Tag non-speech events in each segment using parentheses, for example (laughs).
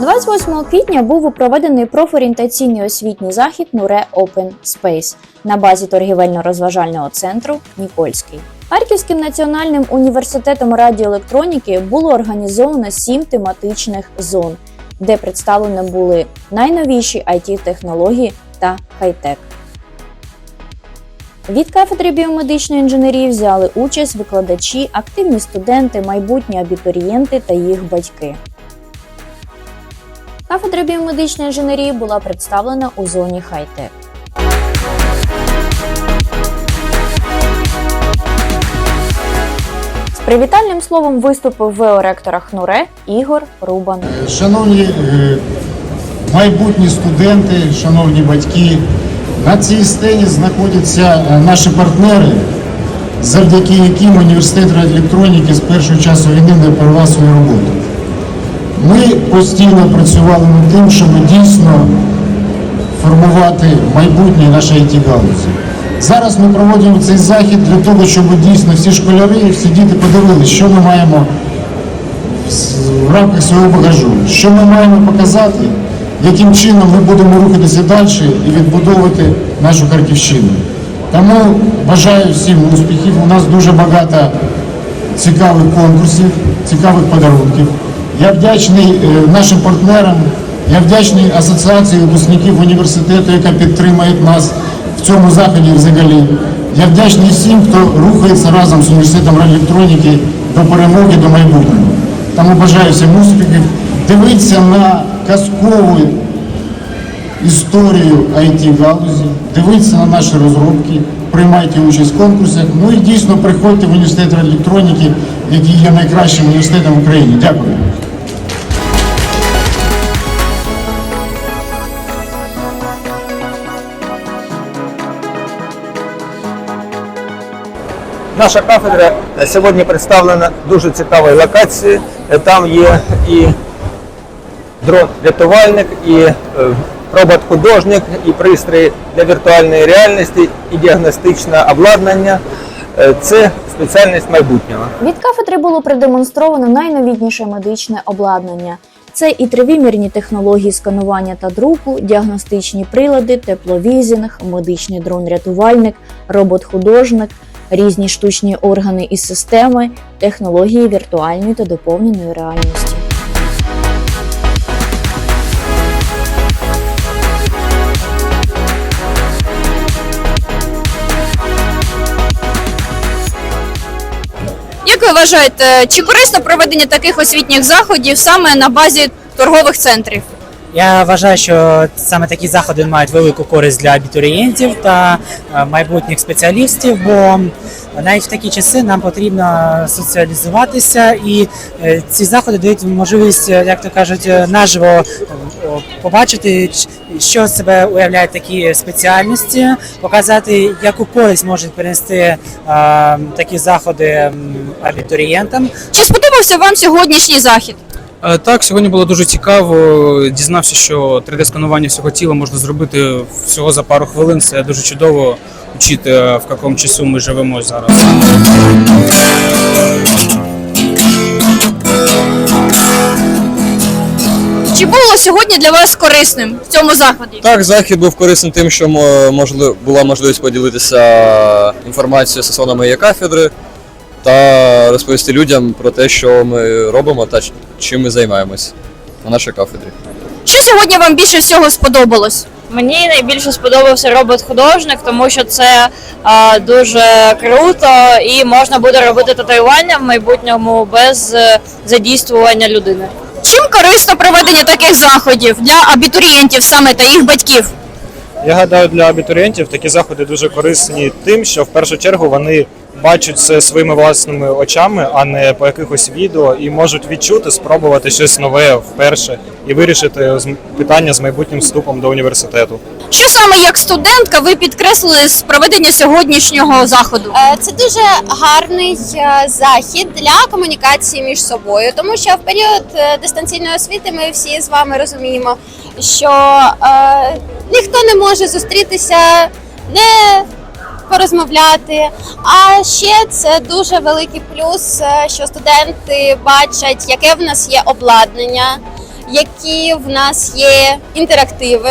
28 квітня був проведений профорієнтаційний освітній захід Нуре Open Space на базі торгівельно-розважального центру Нікольський. Харківським національним університетом радіоелектроніки було організовано сім тематичних зон, де представлені були найновіші it технології та хай-тек. Від кафедри біомедичної інженерії взяли участь викладачі, активні студенти, майбутні абітурієнти та їх батьки. Кафедра біомедичної інженерії була представлена у зоні хай-тек. З привітальним словом виступив ВО-ректора ХНУРЕ Ігор Рубан. Шановні е, майбутні студенти, шановні батьки, на цій сцені знаходяться е, наші партнери, завдяки яким університет радіоелектроніки з першого часу війни не перервав свою роботу. Ми постійно працювали над тим, щоб дійсно формувати майбутнє нашої галузі. Зараз ми проводимо цей захід для того, щоб дійсно всі школяри, і всі діти подивилися, що ми маємо в рамках свого багажу. Що ми маємо показати, яким чином ми будемо рухатися далі і відбудовувати нашу Харківщину. Тому бажаю всім успіхів. У нас дуже багато цікавих конкурсів, цікавих подарунків. Я вдячний е, нашим партнерам, я вдячний асоціації випускників університету, яка підтримує нас в цьому заході взагалі. Я вдячний всім, хто рухається разом з університетом радіоелектроніки до перемоги, до майбутнього. Тому бажаю всім успіхів. Дивіться на казкову історію it галузі, дивіться на наші розробки, приймайте участь в конкурсах. Ну і дійсно приходьте в університет радіоелектроніки, який є найкращим університетом в Україні. Дякую. Наша кафедра е, сьогодні представлена дуже цікавою локацією. Е, Там є і дрон-рятувальник, і е, робот-художник, і пристрої для віртуальної реальності, і діагностичне обладнання. Це спеціальність майбутнього. Від кафедри було продемонстровано найновітніше медичне обладнання. Це і тривимірні технології сканування та друку, діагностичні прилади, тепловізінг, медичний дрон-рятувальник, робот-художник, різні штучні органи і системи, технології віртуальної та доповненої реальності. Як ви вважаєте, чи корисно проведення таких освітніх заходів саме на базі торгових центрів? Я вважаю, що саме такі заходи мають велику користь для абітурієнтів та е, майбутніх спеціалістів, бо навіть в такі часи нам потрібно соціалізуватися, і е, ці заходи дають можливість, е, як то кажуть, е, наживо е, побачити, що себе уявляють такі спеціальності, показати, яку користь можуть принести е, такі заходи абітурієнтам. Чи сподобався вам сьогоднішній захід? Е, Так, сьогодні було дуже цікаво. Дізнався, що 3D-сканування всього тіла можна зробити всього за пару хвилин. Це дуже чудово вчити, в якому часу ми живемо зараз. Чи було сьогодні для вас корисним в цьому заході? Так, захід був корисним тим, що мо- можли- була можливість поділитися інформацією стосовно моєї кафедри та розповісти людям про те, що ми робимо та чим ми займаємось на нашій кафедрі. Що сьогодні вам більше всього сподобалось? Мені найбільше сподобався робот-художник, тому що це а, дуже круто і можна буде робити татуювання в майбутньому без е, задійствування людини. Чим корисно проведення таких заходів для абітурієнтів саме та їх батьків? Я гадаю, для абітурієнтів такі заходи дуже корисні тим, що в першу чергу вони бачать це своїми власними очами, а не по якихось відео, і можуть відчути, спробувати щось нове вперше і вирішити з- питання з майбутнім вступом до університету. Що саме як студентка ви підкреслили з проведення сьогоднішнього заходу? Е, Це дуже гарний е, захід для комунікації між собою, тому що в період е, дистанційної освіти ми всі з вами розуміємо, що е, ніхто не може зустрітися, не порозмовляти. А ще це дуже великий плюс, е, що студенти бачать, яке в нас є обладнання. які в нас є інтерактиви.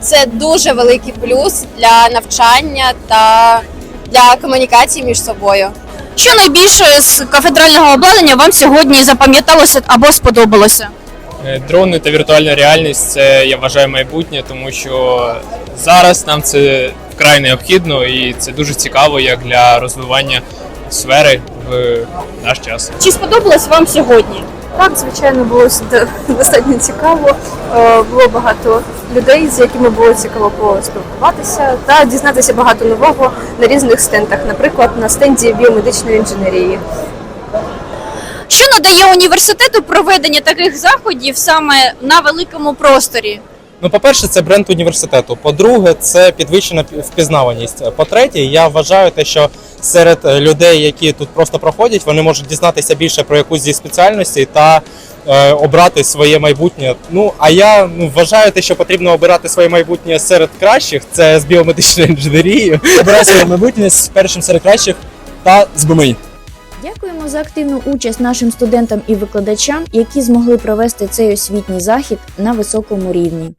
Це дуже великий плюс для навчання та для комунікації між собою. Що найбільше з кафедрального обладнання вам сьогодні запам'яталося або сподобалося? Е, Дрони та віртуальна реальність це я вважаю майбутнє, тому що зараз нам це вкрай необхідно і це дуже цікаво як для розвивання сфери в наш час. Чи сподобалось вам сьогодні? Так, звичайно, було (laughs) достатньо цікаво. Е, Було багато людей, з якими було цікаво поспілкуватися та дізнатися багато нового на різних стендах, наприклад, на стенді біомедичної інженерії. Що надає університету проведення таких заходів саме на великому просторі? Ну, по-перше, це бренд університету. По-друге, це підвищена пі- впізнаваність. По-третє, я вважаю те, що серед е, людей, які тут просто проходять, вони можуть дізнатися більше про якусь зі спеціальностей та е, обрати своє майбутнє. Ну а я ну, вважаю те, що потрібно обирати своє майбутнє серед кращих. Це з біомедичної інженерії. Обирати своє майбутнє з першим серед кращих та з БМІ. Дякуємо за активну участь нашим студентам і викладачам, які змогли провести цей освітній захід на високому рівні.